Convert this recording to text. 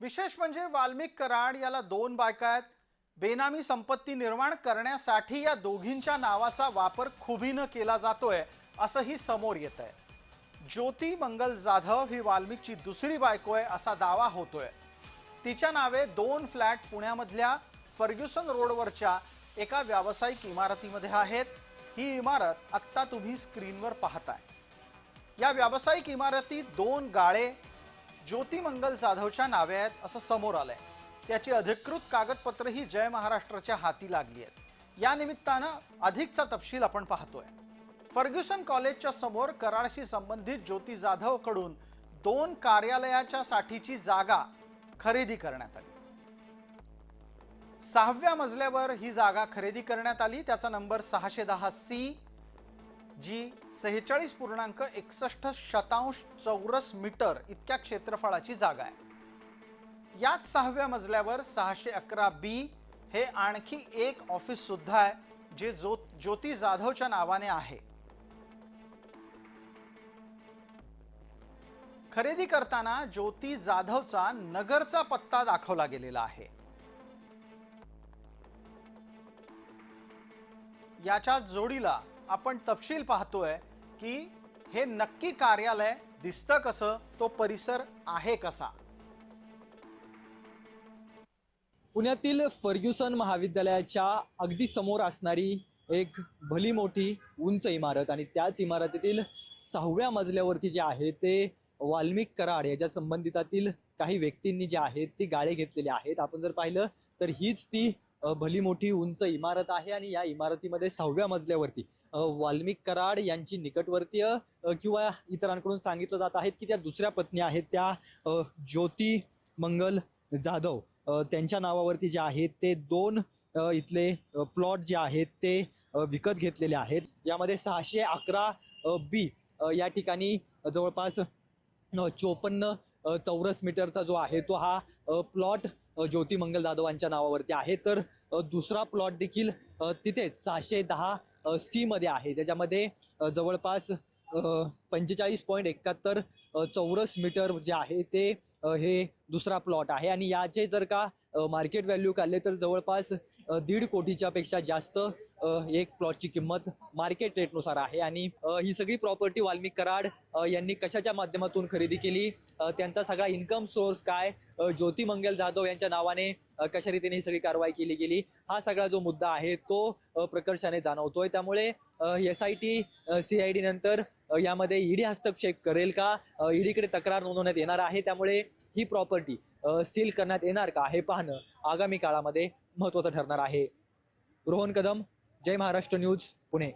विशेष म्हणजे वाल्मिक कराड याला दोन बायका आहेत. बेनामी संपत्ती निर्माण करण्यासाठी या दोघींच्या नावाचा वापर खुबीनं केला जातोय असंही समोर येत आहे ज्योती मंगल जाधव ही वाल्मिकची दुसरी बायको आहे असा दावा होतोय. तिच्या नावे दोन फ्लॅट पुण्यामधल्या फर्ग्युसन रोडवरच्या एका व्यावसायिक इमारतीमध्ये आहेत. ही इमारत आत्ता तुम्ही स्क्रीनवर पाहताय. या व्यावसायिक इमारतीत दोन गाळे ज्योती मंगल जाधवच्या नावे आहेत असं समोर आलंय. त्याची अधिकृत कागदपत्रही जय महाराष्ट्राच्या हाती लागली आहेत. या निमित्तानं अधिकचा तपशील आपण पाहतोय. फर्ग्युसन कॉलेजच्या समोर कराडशी संबंधित ज्योती जाधवकडून दोन कार्यालयाच्या साठीची जागा खरेदी करण्यात आली. सहाव्या मजल्यावर ही जागा खरेदी करण्यात आली. त्याचा नंबर सहाशे दहा सी. जी सेहेचाळीस पूर्णांक एकसष्ट शतांश चौरस मीटर इतक्या क्षेत्रफळाची जागा आहे. याच सहाव्या मजल्यावर सहाशे अकरा बी हे आणखी एक ऑफिस सुद्धा आहे जे जो ज्योती जाधवच्या नावाने आहे. खरेदी करताना ज्योती जाधवचा नगरचा पत्ता दाखवला गेलेला आहे. याच्या जोडीला आपण तपशील पाहतोय की हे नक्की कार्यालय दिसतं कसं तो परिसर आहे कसा? पुण्यातील फर्ग्युसन महाविद्यालयाच्या अगदी समोर असणारी एक भली मोठी उंच इमारत आणि त्याच इमारतीतील सहाव्या मजल्यावरती जे आहे ते वाल्मिक कराड याच्या संबंधितातील काही व्यक्तींनी जे आहेत ती गाळे घेतलेली आहेत. आपण जर पाहिलं तर हीच ती भली मोठी उंच इमारत आहे आणि या इमारतीमध्ये सहाव्या मजल्यावरती वाल्मिक कराड यांची निकटवर्तीय किंवा इतरांकडून सांगितलं जात आहेत की त्या दुसऱ्या पत्नी आहेत त्या ज्योती मंगल जाधव. त्यांच्या नावावरती जे आहेत ते दोन इथले प्लॉट जे आहेत ते विकत घेतलेले आहेत. यामध्ये सहाशे अकरा बी या ठिकाणी जवळपास चोपन्न चौरस मीटरचा जो आहे तो हा प्लॉट ज्योती मंगल जाधवांच्या नावावरती आहे. तर दुसरा प्लॉट देखील तिथेच सहाशे दहा सीमध्ये आहे. त्याच्यामध्ये जवळपास पंचेचाळीस पॉईंट एकाहत्तर चौरस मीटर जे आहे ते हे दुसरा प्लॉट आहे. आणि याचे जर का मार्केट व्हॅल्यू काढले तर जवळपास दीड कोटीच्या पेक्षा जास्त एक प्लॉटची किंमत मार्केट रेटनुसार आहे. आणि ही सगळी प्रॉपर्टी वाल्मिक कराड यांनी कशाच्या माध्यमातून खरेदी केली? त्यांचा सगळा इन्कम सोर्स काय? ज्योती मंगल जाधव यांच्या नावाने कशा रीतीने ही सगळी कारवाई केली गेली? हा सगळा जो मुद्दा आहे तो प्रकर्षाने जाणवतोय. त्यामुळे S I T C I D नंतर यामध्ये ईडी हस्तक्षेप करेल का? ईडीकडे तक्रार नोंदवण्यात येणार आहे. त्यामुळे ही प्रॉपर्टी सील करण्यात येणार का? हे पाहणं आगामी काळामध्ये महत्त्वाचं ठरणार आहे. रोहन कदम जय महाराष्ट्र न्यूज पुणे.